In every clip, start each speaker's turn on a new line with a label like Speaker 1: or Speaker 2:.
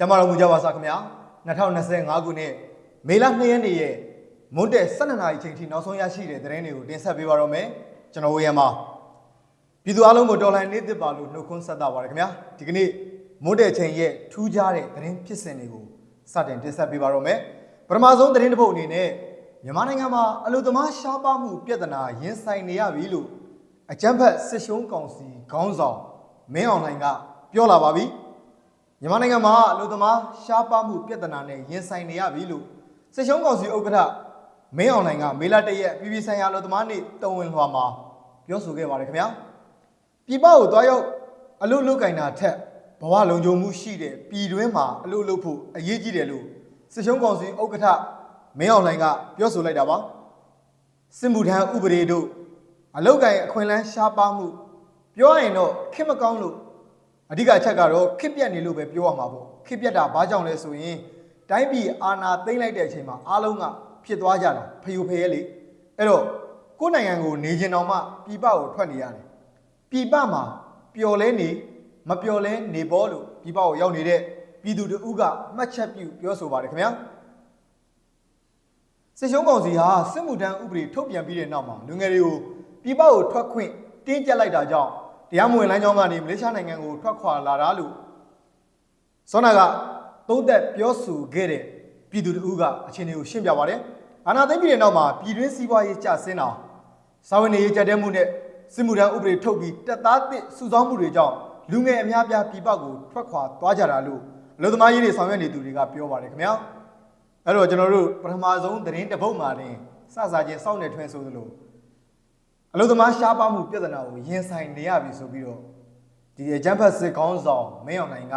Speaker 1: ကျမတော်မူကြပါစားခင်ဗျာ2025ခုနှစ်မေလ2ရက်နေ့ရဲ့မွန်းတဲ့12နာရီချိန်ထိနောက်ဆုံးရရှိတဲ့သတင်းတွေကိုတင်ဆက်ပေးပါတော့မယ်ကျွန်တော်ဝေယံပါပြည်သူအလုံးကိုတော်လှန်နေသစ်ပါလို့နှုတ်ခွန်းဆက်တာပါတယ်ခင်ဗျာဒီကနေ့မွန်းတဲ့ချိန်ရဲ့ထူးခြားတဲ့သတင်းဖြစ်စဉ်တွေကိုစတင်တင်ဆက်ပေးပါတော့မယ်ပထမဆုံးသတင်းတစ်ပုဒ်အနေနဲ့မြန်မာနိုင်ငံမှာအလုသမားရှားပါမှုပြဿနာရင်ဆိုင်နေရပြီလို့အကြမ်းဖက်စစ်ရှုံးကောင်စီခေါင်းဆောင်မင်းအောင်လှိုင်ကပြောလာပါပြီ မြန်မာနိုင်ငံမှာအလုသမားရှားပါမှုပြဿနာနဲ့ရင်ဆိုင်နေရပြီလို့စစ်ရှုံးကောင်စီဥက္ကဋ္ဌမင်းအောင်လှိုင်ကမေလတရက်ပြည်ပြည်ဆိုင်ရာအလုသမားနေ့တုံဝင်လွှာမှာပြောဆိုခဲ့ပါတယ်ခင်ဗျာပြည်ပကိုသွားရောက်အလုလုကင်တာထက်ဘဝလုံခြုံမှုရှိတဲ့ပြည်တွင်းမှာအလုလုဖို့အရေးကြီးတယ်လို့စစ်ရှုံးကောင်စီဥက္ကဋ္ဌမင်းအောင်လှိုင်ကပြောဆိုလိုက်တာပါစစ်မှုထမ်းဥပဒေတို့အလုကင်အခွင့်အလမ်းရှားပါမှုပြောရရင်တော့ခက်မကောင်းလို့ အဓိကအချက်ကတော့ခစ်ပြက်နေလို့ပဲပြောရမှာပေါ့ခစ်ပြက်တာဘာကြောင့်လဲဆိုရင်တိုင်းပြည်အာဏာသိမ်းလိုက်တဲ့အချိန်မှာအားလုံးကဖြစ်သွားကြတာဖယူဖရဲလေအဲ့တော့ကိုယ့်နိုင်ငံကိုနေကျင်တော်မှပြည်ပကိုထွက်နေရတယ်ပြည်ပမှာပျော်လဲနေမပျော်လဲနေပေါ်လို့ပြည်ပကိုရောက်နေတဲ့ပြည်သူတို့ကမှတ်ချက်ပြုပြောဆိုပါတယ်ခင်ဗျာစစ်ရှုံးကောင်စီဟာစစ်မှုထမ်းဥပဒေထုတ်ပြန်ပြီးတဲ့နောက်မှာလူငယ်တွေကိုပြည်ပကိုထွက်ခွင့်တင်းကျပ်လိုက်တာကြောင့် တရားမဝင်လမ်းကြောင်းကနေမလေးရှားနိုင်ငံကိုထွက်ခွာလာတာလို့စောနာကသုံးသက်ပြောဆိုခဲ့တဲ့ပြည်သူတို့ကအခြေအနေကိုရှင်းပြပါတယ်။အာဏာသိမ်းပြီးတဲ့နောက်မှာပြည်တွင်းစီးပွားရေးကျဆင်းတာစာဝင်နေရေးကြက်တဲမှုနဲ့စစ်မှုထမ်းဥပဒေထုတ်ပြီးတက်သားသစ်စုဆောင်းမှုတွေကြောင့်လူငယ်အများပြားပြည်ပကိုထွက်ခွာသွားကြတာလို့အလို့သမားရေးတွေဆောင်ရွက်နေသူတွေကပြောပါတယ်ခင်ဗျာ။အဲ့တော့ကျွန်တော်တို့ပထမဆုံးသတင်းတစ်ပုဒ်မှာတင်စစချင်းစောင့်နေထွန်းဆိုသလို အလုသမားရှားပါမှုပြဿနာကိုရင်ဆိုင်နေရပြီဆိုပြီးတော့ဒီအကြမ်းဖက်စစ်ကောင်းဆောင်မင်းအောင်နိုင်က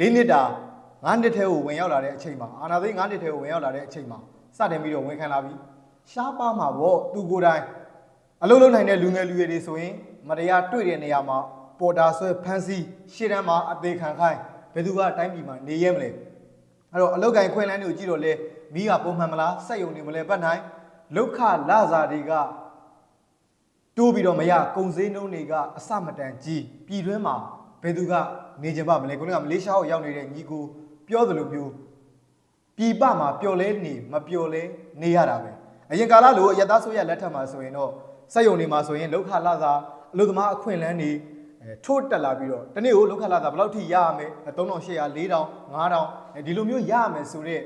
Speaker 1: ၄နှစ်တာ၅နှစ်ထဲကိုဝင်ရောက်လာတဲ့အချိန်မှာအာနာသိန်း၅နှစ်ထဲကိုဝင်ရောက်လာတဲ့အချိန်မှာစတင်ပြီးတော့ဝင်ခံလာပြီးရှားပါမှာပေါ့သူကိုယ်တိုင်အလုလုံနိုင်တဲ့လူငယ်လူရွယ်တွေဆိုရင်မတရားတွေ့တဲ့နေရာမှာပေါ်တာဆွဲဖမ်းဆီးရှေ့တန်းမှာအသေးခံခိုင်းဘယ်သူကတိုင်းပြည်မှာနေရဲမလဲအဲ့တော့အလုတ်ကန်ခွင့်လန်းတွေကိုကြည့်တော့လေမိကပုံမှန်မလားစက်ယုံနေမလဲပတ်နိုင်လုခလာစာတွေက တိုးပြီးတော့မရကုံစင်းနှုံးတွေကအစမတန်ကြီးပြည်တွင်းမှာဘယ်သူကနေကြပါမလဲခုနကမလေးရှားကိုရောက်နေတဲ့ညီကိုပြောသလိုမျိုးပြည်ပမှာပျော်လဲနေမပျော်လဲနေရတာပဲအရင်ကာလလိုအရသားဆိုရလက်ထက်မှာဆိုရင်တော့စက်ယုံတွေမှာဆိုရင်လောက်ခလာသာအလုပ်သမားအခွင့်အလမ်းတွေအဲထိုးတက်လာပြီးတော့တနေ့ကိုလောက်ခလာသာဘယ်လောက်ထိရရမလဲ3800 4000 5000ဒီလိုမျိုးရရမယ်ဆိုတော့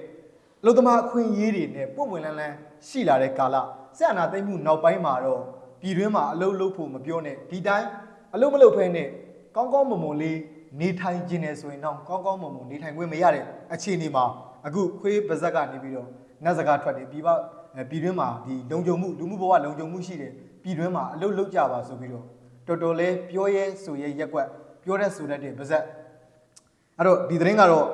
Speaker 1: အလုသမားအခွင့်အရေးတွေနဲ့ပုံဝင်လန်းလန်းရှိလာတဲ့ကာလဆက်အနာသိမ့်မှုနောက်ပိုင်းမှာတော့ ပြည်တွင်းမှာအလုလုပ်ဖို့မပြောနဲ့ဒီတိုင်းအလုမလုပ်ဖဲနဲ့ကောင်းကောင်းမွန်မွန်လေးနေထိုင်ခြင်းနဲ့ဆိုရင်တော့ကောင်းကောင်းမွန်မွန်နေထိုင်ခွင့်မရတဲ့အခြေအနေမှာအခုခွေးပါဇက်ကနေပြီးတော့နတ်စကားထွက်တယ်ပြည်ပအဲပြည်တွင်းမှာဒီလုံခြုံမှုလူမှုဘဝလုံခြုံမှုရှိတယ်ပြည်တွင်းမှာအလုလုပ်ကြပါဆိုပြီးတော့တော်တော်လေးပြောရဲဆိုရဲရက်ကွက်ပြောတဲ့ဆိုတတ်တဲ့ပါဇက်အဲ့တော့ဒီသတင်းကတော့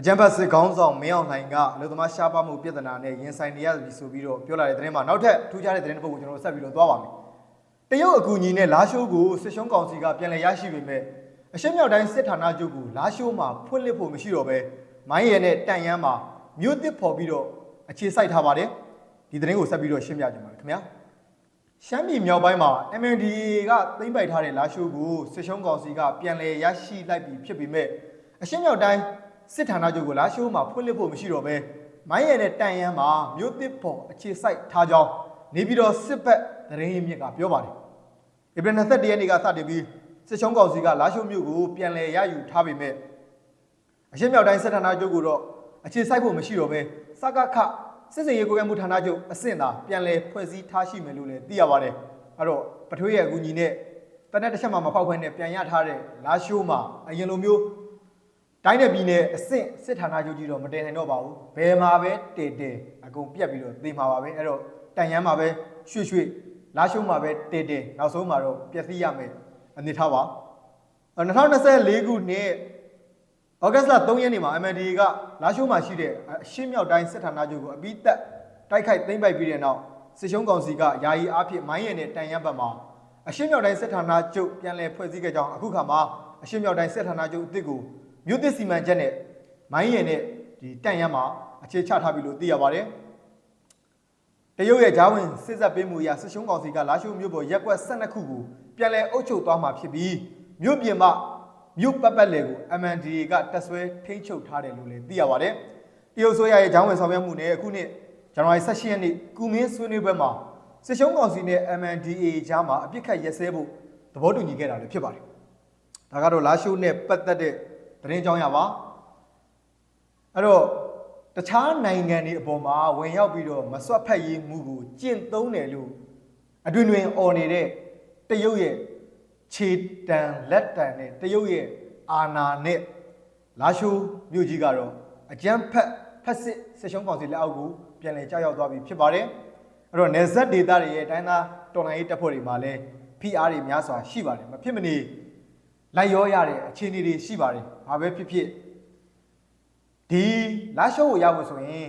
Speaker 1: အကြံဖတ်စစ်ကောင်းဆောင်မင်းအောင်လှိုင်ကအလုသမားရှားပါမှုပြဿနာနဲ့ရင်ဆိုင်နေရပြီဆိုပြီးတော့ပြောလာတဲ့သတင်းမှာနောက်ထပ်ထူးခြားတဲ့သတင်းတစ်ပုဒ်ကိုကျွန်တော်တို့ဆက်ပြီးတော့သွားပါမယ်။တရုတ်အကူအညီနဲ့လာရှိုးကိုစစ်ရှုံးကောင်စီကပြန်လည်ရရှိပေမဲ့အရှေ့မြောက်တိုင်းစစ်ဌာနချုပ်ကိုလာရှိုးမှာဖွင့်လှစ်ဖို့မရှိတော့ပဲမိုင်းရဲနဲ့တန်ရမ်းမှာမြို့တစ်ဖော်ပြီးတော့အခြေစိုက်ထားပါတယ်။ဒီသတင်းကိုဆက်ပြီးတော့ရှင်းပြကြပါမယ်ခင်ဗျာ။ရှမ်းပြည်မြောက်ပိုင်းမှာ MNDA ကသိမ်းပိုက်ထားတဲ့လာရှိုးကိုစစ်ရှုံးကောင်စီကပြန်လည်ရရှိလိုက်ပြီဖြစ်ပေမဲ့အရှေ့မြောက်တိုင်း စစ်ဌာနချုပ်ကိုလာရှိုးမှာဖွင့်လှစ်ဖို့မရှိတော့ပဲမိုင်းရဲနဲ့တန်ရန်မှာမြို့သစ်ပေါ်အခြေစိုက်ထားကြောင်းနေပြီးတော့စစ်ဘက်သတင်းရင်းမြစ်ကပြောပါတယ်။ဧပြီ21ရက်နေ့ကစတင်ပြီးစစ်ချုံးကောင်စီကလာရှိုးမြို့ကိုပြန်လည်ရယူထားပေမဲ့အရှေ့မြောက်တိုင်းစစ်ဌာနချုပ်ကိုတော့အခြေစိုက်ဖို့မရှိတော့ပဲစကခစစ်စင်ရေးကိုယ်ကမှုဌာနချုပ်အဆင့်သာပြန်လည်ဖွဲ့စည်းထားရှိမယ်လို့လည်းသိရပါတယ်။အဲ့တော့ပထွေးရဲ့အကူအညီနဲ့တနက်တစ်ချက်မှမဖောက်ခွင့်နဲ့ပြန်ရထားတဲ့လာရှိုးမှာအရင်လိုမျိုး တိုင်းနယ်ပြည်နယ်အဆင့်စစ်ဌာနချုပ်ကြီးတော့မတင်နိုင်တော့ပါဘူးဘယ်မှာပဲတည်တည်အကုန်ပြက်ပြီးတော့သေမှာပါပဲအဲ့တော့တန်ရမ်းမှာပဲရွှေ့ရွှေ့လာရှုံးမှာပဲတည်တည်နောက်ဆုံးမှာတော့ပျက်စီးရမယ်အနေထားပါအဲ2024ခုနှစ်ဩဂတ်စ်လ3ရက်နေ့မှာ MND ကလာရှုံးမှာရှိတဲ့အရှင်းမြောက်တိုင်းစစ်ဌာနချုပ်ကိုအပြီးသက်တိုက်ခိုက်သိမ်းပိုက်ပြီးတဲ့နောက်စစ်ရှုံးကောင်စီကယာယီအားဖြင့်မိုင်းရံနဲ့တန်ရမ်းဘက်မှာအရှင်းမြောက်တိုင်းစစ်ဌာနချုပ်ပြန်လည်ဖွဲ့စည်းခဲ့ကြောင်းအခုခါမှာအရှင်းမြောက်တိုင်းစစ်ဌာနချုပ်အစ်စ်ကို မြို့သစ်စီမံချက်နဲ့မိုင်းရည်နဲ့ဒီတန့်ရမ်းမှာအခြေချထားပြီလို့သိရပါတယ်။တရုတ်ရဲ့ဂျာဝင်စစ်ဆက်ပေးမှုအရစစ်ရှုံးကောင်စီကလာရှိုးမြို့ပေါ်ရက်ကွက်12ခုကိုပြန်လည်အုပ်ချုပ်သွားမှာဖြစ်ပြီးမြို့ပြင်မှာမြို့ပတ်ပတ်လည်ကို MNDAA ကတက်ဆွဲထိန်းချုပ်ထားတယ်လို့လည်းသိရပါတယ်။တရုတ်ဆိုရရဲ့ဂျောင်းဝင်ဆောင်ရွက်မှုနဲ့အခုနှစ်ဇန်နဝါရီ18ရက်နေ့ကုမင်းဆွေးနွေးပွဲမှာစစ်ရှုံးကောင်စီနဲ့ MNDAA ကြားမှာအပြစ်ခတ်ရက်စဲဖို့သဘောတူညီခဲ့တာလည်းဖြစ်ပါတယ်။ဒါကတော့လာရှိုးနဲ့ပတ်သက်တဲ့ သတင်းကြောင်းရပါအဲ့တော့တခြားနိုင်ငံတွေအပေါ်မှာဝင်ရောက်ပြီးတော့မစွတ်ဖက်ရေးမှုကိုကျင့်သုံးတယ်လို့အတွင်တွင်អော်နေတဲ့တရုတ်ရဲ့ခြေတံလက်တံနဲ့တရုတ်ရဲ့အာဏာနဲ့လာရှိုးမြို့ကြီးကတော့အကြမ်းဖက်ဖက်စစ်စစ်ရှုံးကောင်စီလက်အောက်ကိုပြန်လည်ကြောက်ရောက်သွားပြီဖြစ်ပါတယ်အဲ့တော့နေဆက်ဒေတာတွေရဲ့တိုင်းသားတော်လှန်ရေးတပ်ဖွဲ့တွေမှာလည်း PR တွေများစွာရှိပါတယ်မဖြစ်မနေ လိုက်ရောရတဲ့အခြေအနေတွေရှိပါတယ်ဘာပဲဖြစ်ဖြစ်ဒီလာရှိုးကိုရောက်ဖို့ဆိုရင်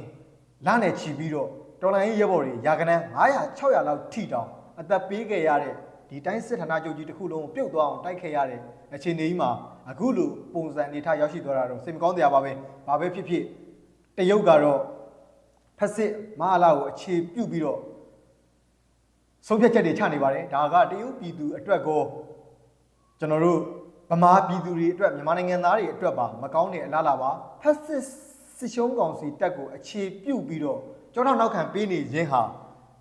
Speaker 1: လနဲ့ချီပြီးတော့တော်လိုင်းရေးရဲဘော်တွေရာကနန်း900 600လောက်ထိတောင်အသက်ပေးခဲ့ရတဲ့ဒီတိုင်းစစ်ဌာနချုပ်ကြီးတစ်ခုလုံးကိုပြုတ်သွားအောင်တိုက်ခဲ့ရတဲ့အခြေအနေကြီးမှာအခုလိုပုံစံအနေထားရောက်ရှိသွားတာတော့စိတ်မကောင်းတရားပါပဲဘာပဲဖြစ်ဖြစ်တရုတ်ကတော့ဖက်စစ်မဟာလာကိုအခြေပြုတ်ပြီးတော့ဆုံးဖြတ်ချက်တွေချနေပါတယ်ဒါကတရုတ်ပြည်သူအတွက်ကိုကျွန်တော်တို့ ဗမာပြည်သူတွေအတွက်မြန်မာနိုင်ငံသားတွေအတွက်ပါမကောင်းတဲ့အလားအလာပါဖက်စစ်စစ်ရှုံးကောင်စီတက်ကိုအခြေပြုတ်ပြီးတော့ကြောထောက်နောက်ခံပေးနေခြင်းဟာ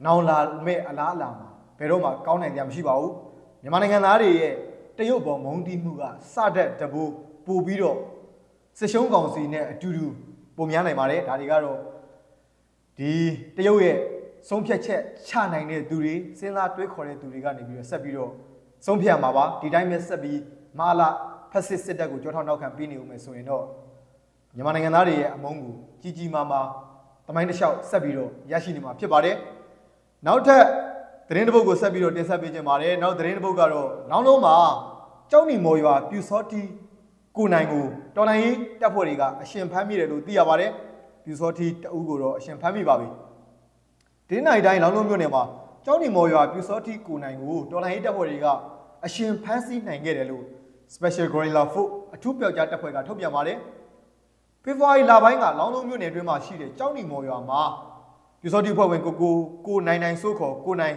Speaker 1: နောင်လာမဲ့အလားအလာမှာဘယ်တော့မှကောင်းနိုင်ကြမရှိပါဘူးမြန်မာနိုင်ငံသားတွေရဲ့တရုတ်ပေါ်မုန်းတီးမှုကစတဲ့တဘူပို့ပြီးတော့စစ်ရှုံးကောင်စီနဲ့အတူတူပုံများနိုင်ပါတယ်ဒါတွေကတော့ဒီတရုတ်ရဲ့ဆုံးဖြတ်ချက်ချနိုင်တဲ့သူတွေစဉ်းစားတွေးခေါ်တဲ့သူတွေကနေပြီးတော့ဆက်ပြီးတော့ဆုံးဖြတ်မှာပါဒီတိုင်းပဲဆက်ပြီး မာလာဖက်စစ်စစ်တပ်ကိုကြောထောက်နောက်ခံပေးနေဦးမယ်ဆိုရင်တော့မြန်မာနိုင်ငံသားတွေရဲ့အမုန်းကိုကြီးကြီးမားမားတမိုင်းတစ်လျှောက်ဆက်ပြီးတော့ရရှိနေမှာဖြစ်ပါတယ်နောက်ထပ်သတင်းတစ်ပုဒ်ကိုဆက်ပြီးတော့တင်ဆက်ပေးခြင်းပါတယ်နောက်သတင်းတစ်ပုဒ်ကတော့နောက်လုံးမှာကြောက်နီမော်ရွာပြူစောတီကိုနိုင်ကိုတော်လိုင်းရေးတပ်ဖွဲ့တွေကအရှင်ဖမ်းမိတယ်လို့သိရပါတယ်ပြူစောတီတအူးကိုတော့အရှင်ဖမ်းမိပါပြီဒီနိုင်တိုင်းလောင်းလုံးမြို့နယ်မှာကြောက်နီမော်ရွာပြူစောတီကိုနိုင်ကိုတော်လိုင်းရေးတပ်ဖွဲ့တွေကအရှင်ဖမ်းဆီးနိုင်ခဲ့တယ်လို့ Special Gorilla Foot အထူးပြောက်ကြားတပ်ဖွဲ့ကထုတ်ပြန်ပါတယ်ဖေဖော်ဝါရီလပိုင်းကလောင်းလုံးမြို့နယ်အတွင်းမှာရှိတဲ့ကြောက်နီမော်ရွာမှာပြူစောတီဖွဲ့ဝင်ကိုကိုကိုနိုင်နိုင်စိုးခေါ်ကိုနိုင်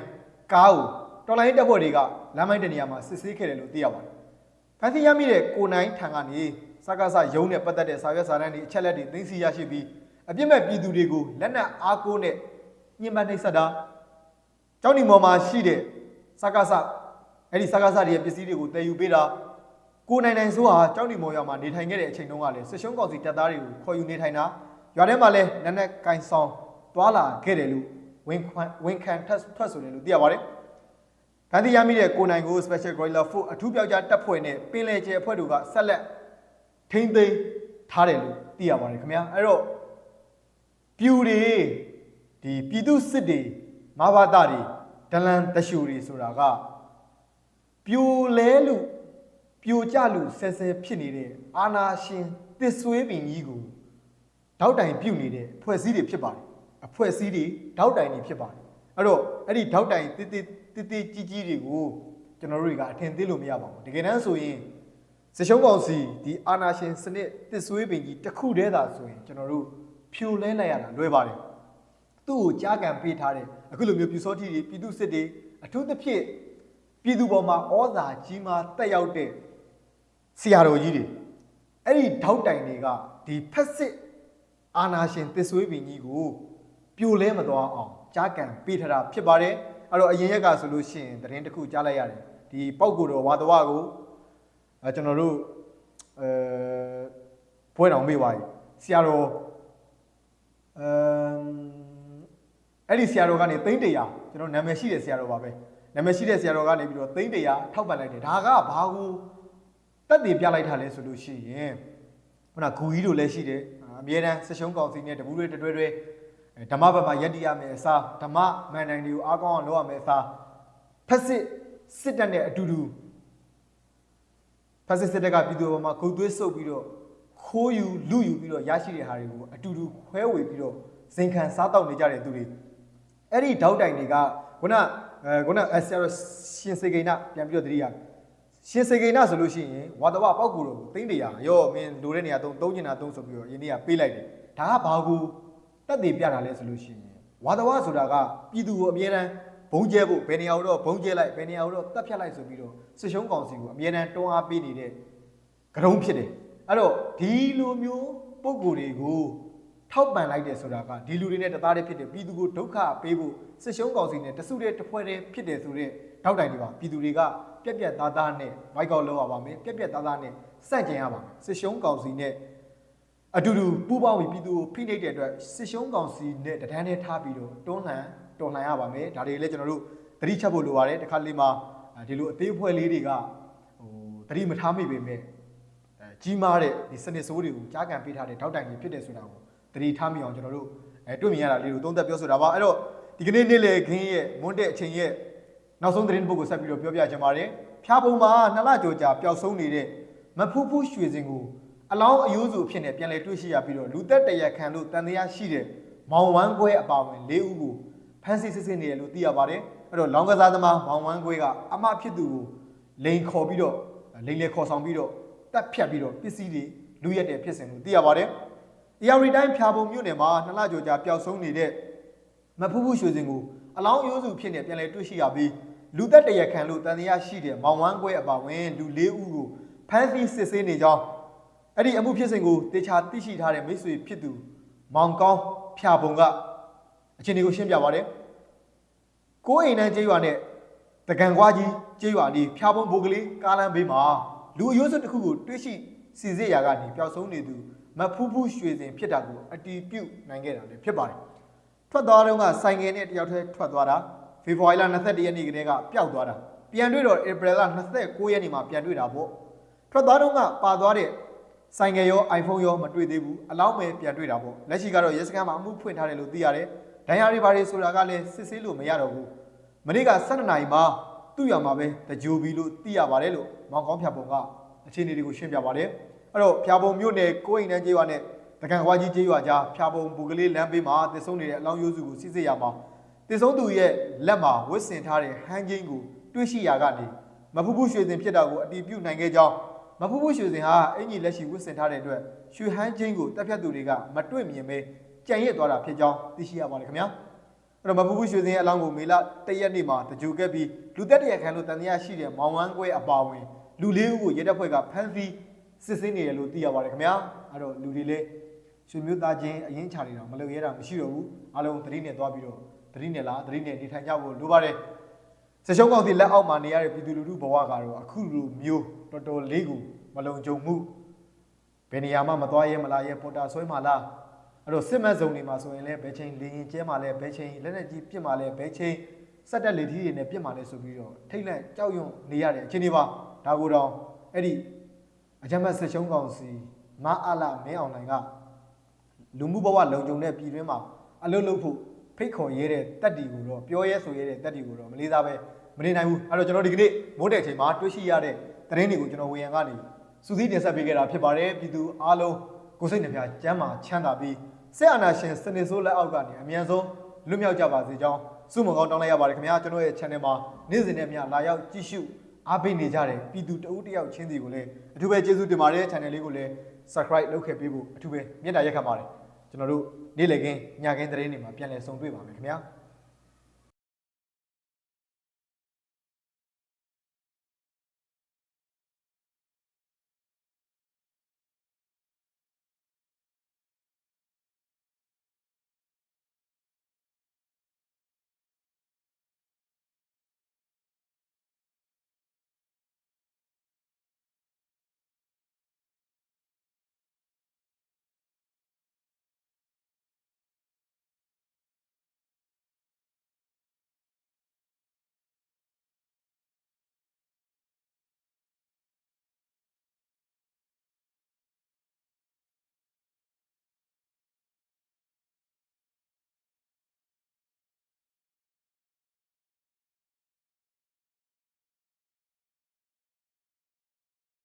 Speaker 1: ကားကိုတော်လိုင်းတပ်ဖွဲ့တွေကလမ်းမိုက်တဲ့နေရာမှာစစ်ဆေးခဲ့တယ်လို့သိရပါတယ်။ဖန်စီရမိတဲ့ကိုနိုင်ထံကနေစကားစရုံးနဲ့ပတ်သက်တဲ့စာရွက်စာတမ်းတွေအချက်လက်တွေသိသိရရှိပြီးအပြစ်မဲ့ပြည်သူတွေကိုလက်နက်အားကိုးနဲ့ညှဉ်းပန်းနှိပ်စက်တာကျောင်းဒီမော်မှာရှိတဲ့စကားစအဲ့ဒီစကားစတွေရဲ့ပစ္စည်းတွေကိုတည်ယူပေးတာ ကိုနိုင်နိုင်ဆိုဟာကျောင်းဒီမော်ရွာမှာနေထိုင်ခဲ့တဲ့အချိန်တုန်းကလည်းစစ်ရှုံးကောင်စီတပ်သားတွေကိုခေါ်ယူနေထိုင်တာရွာထဲမှာလည်းလက်နက်ကင်ဆောင်တွာလာခဲ့တယ်လို့ဝန်ခံဝန်ခံထွက်ထွက်ဆိုတယ်လို့သိရပါတယ်။ဖန်တီရမိတဲ့ကိုနိုင်ကို Special Gorilla Foot အထူးပြောက်ကြားတပ်ဖွဲ့နဲ့ပင်လယ်ကျဲအဖွဲ့တို့ကဆက်လက်ထိမ့်သိမ်းထားတယ်လို့သိရပါတယ်ခင်ဗျာ။အဲ့တော့ပြူတွေဒီပြည်သူစစ်တွေမဘာတာတွေဒလန်တရှူတွေဆိုတာကပြိုလဲလူ ပြိုကြလူဆဲဆဲဖြစ်နေတဲ့အာနာရှင်သစ်ဆွေးပင်ကြီးကိုတောက်တိုင်ပြုတ်နေတဲ့ဖွဲ့စည်းတွေဖြစ်ပါတယ်အဖွဲ့အစည်းတွေတောက်တိုင်တွေဖြစ်ပါတယ်အဲ့တော့အဲ့ဒီတောက်တိုင်တိတိတိတိကြီးကြီးတွေကိုကျွန်တော်တို့တွေကအထင်သေးလို့မရပါဘူးတကယ်တမ်းဆိုရင်စရှုံးကောင်စီဒီအာနာရှင်စနစ်သစ်ဆွေးပင်ကြီးတစ်ခုတည်းသာဆိုရင်ကျွန်တော်တို့ဖြိုလဲလိုက်ရတာလွယ်ပါတယ်သူ့ကိုကြားကံပေးထားတဲ့အခုလိုမျိုးပြူစောတိတွေပြည်သူစစ်တွေအထူးသဖြင့်ပြည်သူပေါ်မှာဩဇာကြီးမားတက်ရောက်တဲ့ ဆရာတော်ကြီးတွေအဲ့ဒီထောက်တိုင်တွေကဒီဖက်စစ်အာနာရှင်သစ်ဆွေးပင်ကြီးကိုပြိုလဲမသွားအောင်ကြားကံပေးထားတာဖြစ်ပါတယ်အဲ့တော့အရင်ရက်ကဆိုလို့ရှိရင်သတင်းတစ်ခုကြားလိုက်ရတယ်ဒီပောက်ကိုတော်ဝါတဝကိုအဲကျွန်တော်တို့အဲဘွဲတော်မေးပါပြီဆရာတော်အမ်အဲ့ဒီဆရာတော်ကနေသိန်းတရာကျွန်တော်နာမည်ရှိတဲ့ဆရာတော်ပါပဲနာမည်ရှိတဲ့ဆရာတော်ကနေပြီးတော့သိန်းတရာထောက်ပံ့လိုက်တယ်ဒါကဘာကို တက်တည်ပြလိုက်တာလဲဆိုလို့ရှိရင်ခုနဂူကြီးတို့လည်းရှိတယ်အမြဲတမ်းဆက်ရှုံးကောင်စီနဲ့တပူးတွေတွဲတွဲဓမ္မဘက်မှာယက်တီရမယ်အစားဓမ္မမန်တိုင်းတွေကိုအားကောင်းအောင်လုပ်ရမယ်အစားဖက်စစ်စစ်တပ်နဲ့အတူတူဖက်စစ်စစ်တပ်ကပြည်သူပေါ်မှာဂုတ်သွေးစုပ်ပြီးတော့ခိုးယူလူယူပြီးတော့ရရှိတဲ့ဟာတွေကိုအတူတူခွဲဝေပြီးတော့ဇင်ခံစားတောက်နေကြတဲ့သူတွေအဲ့ဒီဓာတ်တိုင်တွေကခုနအဲခုနအဆရာရှင်စေကိန်းပြန်ပြီးတော့တတိယ ရှင်စေကိန်းဆိုလို့ရှိရင်ဝါတဝပောက်ကူတော့သိန်းတရာရောမင်းလိုတဲ့နေရာသုံးသုံးကျင်တာသုံးဆိုပြီးတော့ယင်းနေ့ကပေးလိုက်တယ်ဒါကဘာကူတက်တည်ပြတာလဲဆိုလို့ရှိရင်ဝါတဝဆိုတာကပြည်သူကိုအမြဲတမ်းဘုံကျဲဖို့ဘယ်နေရာတော့ဘုံကျဲလိုက်ဘယ်နေရာတော့တက်ဖြတ်လိုက်ဆိုပြီးတော့စစ်ရှုံးကောင်စီကိုအမြဲတမ်းတွန်းအားပေးနေတဲ့ကရုံးဖြစ်တယ်အဲ့တော့ဒီလိုမျိုးပုံကိုယ်တွေကိုထောက်ပံ့လိုက်တယ်ဆိုတာကဒီလူတွေနဲ့တသားတည်းဖြစ်တယ်ပြည်သူကိုဒုက္ခပေးဖို့စစ်ရှုံးကောင်စီနဲ့တစုတည်းတစ်ဖွဲ့တည်းဖြစ်တယ်ဆိုတော့ ထောက်တိုင်တွေပါပြည်သူတွေကပြက်ပြက်သားသားနဲ့ဘိုက်ကောက်လောက်ရပါမယ်ပြက်ပြက်သားသားနဲ့စန့်ကျင်ရပါမယ်စစ်ရှုံးကောင်စီနဲ့အတူတူပူးပေါင်းပြီးပြည်သူကိုဖိနှိပ်တဲ့အတွက်စစ်ရှုံးကောင်စီနဲ့တဒန်းနဲ့ထားပြီးတော့တွန်းလှန်တော်လှန်ရပါမယ်ဒါတွေလည်းကျွန်တော်တို့သတိချက်ဖို့လိုပါတယ်တခါလေးမှာဒီလိုအသေးဖွဲလေးတွေကဟိုသတိမထားမိပေမဲ့အဲကြီးမားတဲ့ဒီစနစ်ဆိုးတွေကိုကြားကန်ပေးထားတဲ့ထောက်တိုင်တွေဖြစ်တယ်ဆိုတာကိုသတိထားမိအောင်ကျွန်တော်တို့အဲတွေ့မြင်ရတာလေးကိုသုံးသပ်ပြောဆိုတာပါအဲ့တော့ဒီကနေ့နေ့လေခင်းရဲ့မွန်းတဲ့အချိန်ရဲ့ နောက်ဆုံးသတင်းတစ်ပုဒ်ကိုဆက်ပြီးတော့ပြောပြချင်ပါတယ်ဖျားပုံမှာနှစ်လကြော်ကြာပျောက်ဆုံးနေတဲ့မဖူးဖူးရွှေစင်ကိုအလောင်းအယိုးစုအဖြစ်နဲ့ပြန်လည်တွေ့ရှိရပြီးတော့လူသက်တရခံလို့တန်တရားရှိတဲ့မောင်ဝမ်းခွဲအပါအဝင်၄ဦးကိုဖမ်းဆီးစစ်ဆေးနေတယ်လို့သိရပါတယ်အဲ့တော့လောင်းကစားသမားမောင်ဝမ်းခွဲကအမဖြစ်သူကိုလိန်ခေါ်ပြီးတော့လိန်လေခေါ်ဆောင်ပြီးတော့တပ်ဖြတ်ပြီးတော့ပစ္စည်းတွေလူရက်တဲ့ဖြစ်စဉ်လို့သိရပါတယ်။အရာရီတိုင်းဖြာပုံမြို့နယ်မှာနှစ်လကျော်ကြာပျောက်ဆုံးနေတဲ့မဖူးဖူးရွှေစင်ကိုအလောင်းအယိုးစုဖြစ်နေပြန်လည်တွေ့ရှိရပြီး လူသက်တရခံလို့တန်တရားရှိတဲ့မောင်ဝမ်းခွဲအပါအဝင်လူ၄ဦးကိုဖမ်းဆီးစစ်ဆေးနေကြောင်းအဲ့ဒီအမှုဖြစ်စဉ်ကိုတေချာသိရှိထားတဲ့မိတ်ဆွေဖြစ်သူမောင်ကောင်းဖြာပုံကအချင်းတွေကိုရှင်းပြပါတယ်။ကိုးအိမ်တန်းကျေးရွာနဲ့တကန်ကွာကြီးကျေးရွာဒီဖြာပုံဘိုကလေးကားလမ်းဘေးမှာလူအယိုးစွတစ်ခုကိုတွေ့ရှိစီစစ်ရာကနေပျောက်ဆုံးနေသူမဖူးဖူးရွှေစင်ဖြစ်တာကိုအတီးပြုတ်နိုင်ခဲ့တာလည်းဖြစ်ပါတယ်။ထွက်သွားတော့ကဆိုင်ငယ်နဲ့တယောက်တည်းထွက်သွားတာ ဖေဖော်ဝါရီလ22ရက်နေ့ကတည်းကပျောက်သွားတာပြန်တွေ့တော့ဧပြီလ29ရက်နေ့မှာပြန်တွေ့တာပေါ့ထွက်သွားတော့ကပါသွားတဲ့ဆိုင်ငယ်ရော iPhone ရောမတွေ့သေးဘူးအလောင်းပဲပြန်တွေ့တာပေါ့လက်ရှိကတော့ရဲစခန်းမှာအမှုဖွင့်ထားတယ်လို့သိရတယ်ဒဏ်ရာတွေဘာတွေဆိုတာကလည်းစစ်ဆေးလို့မရတော့ဘူးမနေ့က12နာရီမှာသူ့ရမှာပဲတကြိုပြီလို့သိရပါတယ်လို့မောင်ကောင်းဖြတ်ပုံကအခြေအနေတွေကိုရှင်းပြပါတယ်အဲ့တော့ဖြာပုံမြို့နယ်ကိုအိမ်တန်းကျေးရွာနဲ့တကန်ခွာကြီးကျေးရွာကြားဖြာပုံဘူကလေးလမ်းဘေးမှာတည်ဆုံနေတဲ့အလောင်းရိုးစုကိုစစ်ဆေးရမှာ တည်ဆုံသူရဲ့လက်မှာဝတ်ဆင်ထားတဲ့ဟန်းချင်းကိုတွေ့ရှိရာကနေမဖူးဖူးရွှေစင်ဖြစ်တာကိုအတည်ပြုနိုင်ခဲ့ကြောင်းမဖူးဖူးရွှေစင်ဟာအင်ကြီးလက်ရှိဝတ်ဆင်ထားတဲ့အတွက်ရွှေဟန်းချင်းကိုတပ်ဖြတ်သူတွေကမတွေ့မြင်ပဲကြံရစ်သွားတာဖြစ်ကြောင်းသိရှိရပါတယ်ခင်ဗျာအဲ့တော့မဖူးဖူးရွှေစင်ရဲ့အလောင်းကိုမေလ၁ရက်နေ့မှာတကြိုခဲ့ပြီးလူသက်တရခံလို့တန်တရားရှိတဲ့မောင်ဝမ်းကွဲအပါဝင်လူလေးဦးကိုရဲတပ်ဖွဲ့ကဖမ်းဆီးစစ်ဆေးနေတယ်လို့သိရပါတယ်ခင်ဗျာအဲ့တော့လူတွေလည်းရွှေမျိုးသားချင်းအရင်ချနေတာမလုပ်ရတာမရှိတော့ဘူးအားလုံးသတိနဲ့သွားပြီးတော့ သတိနဲ့လားသတိနဲ့နေထိုင်ကြဖို့လိုပါတယ်စရှုံးကောင်စီလက်အောက်မှာနေရတဲ့ပြည်သူလူထုဘဝကတော့အခုလိုမျိုးတော်တော်လေးကိုမလုံခြုံမှုဘယ်နေရာမှမသွားရဲမလာရဲပေါ်တာဆွဲမှလားအဲ့တော့စစ်မက်ဇုံတွေမှာဆိုရင်လည်းဘယ်ချိန်လေရင်ကျဲမှလည်းဘယ်ချိန်လက်နဲ့ကြီးပြစ်မှလည်းဘယ်ချိန်စက်တက်လေထီးတွေနဲ့ပြစ်မှလည်းဆိုပြီးတော့ထိတ်လန့်ကြောက်ရွံ့နေရတဲ့အခြေအနေပါဒါကိုတော့အဲ့ဒီအကြမ်းဖက်စစ်ရှုံးကောင်စီမအားလာမင်းအောင်နိုင်ကလူမှုဘဝလုံခြုံတဲ့ပြည်တွင်းမှာအလုပ်လုပ်ဖို့ ဖိတ်ခေါ်ရဲတဲ့တက်တီကိုတော့ပြောရဲဆိုရဲတဲ့တက်တီကိုတော့မလေးစားပဲမနေနိုင်ဘူးအဲ့တော့ကျွန်တော်ဒီကနေ့မိုးတဲ့အချိန်မှာတွေ့ရှိရတဲ့သတင်းတွေကိုကျွန်တော်ဝေယံကနေစူးစီးတင်ဆက်ပေးခဲ့တာဖြစ်ပါတယ်ပြည်သူအားလုံးကိုယ်စိတ်နှပြကျမ်းမာချမ်းသာပြီးစစ်အာဏာရှင်စနစ်ဆိုးလက်အောက်ကနေအမြန်ဆုံးလွတ်မြောက်ကြပါစေကြောင်းစုမကောင်းတောင်းလိုက်ရပါတယ်ခင်ဗျာကျွန်တော်ရဲ့ channel မှာနေ့စဉ်နဲ့မျှလာရောက်ကြည့်ရှုအားပေးနေကြတဲ့ပြည်သူတအုပ်တယောက်ချင်းစီကိုလည်းအထူးပဲကျေးဇူးတင်ပါတယ် channel လေးကိုလည်း subscribe လုပ်ခဲ့ပေးဖို့အထူးပဲမေတ္တာရက်ခံပါတယ်ကျွန်တော်တို့ နေ့လည်ခင်းညခင်းသတင်းတွေမှာပြန်လည်ဆုံတွေ့ပါမယ်ခင်ဗျာ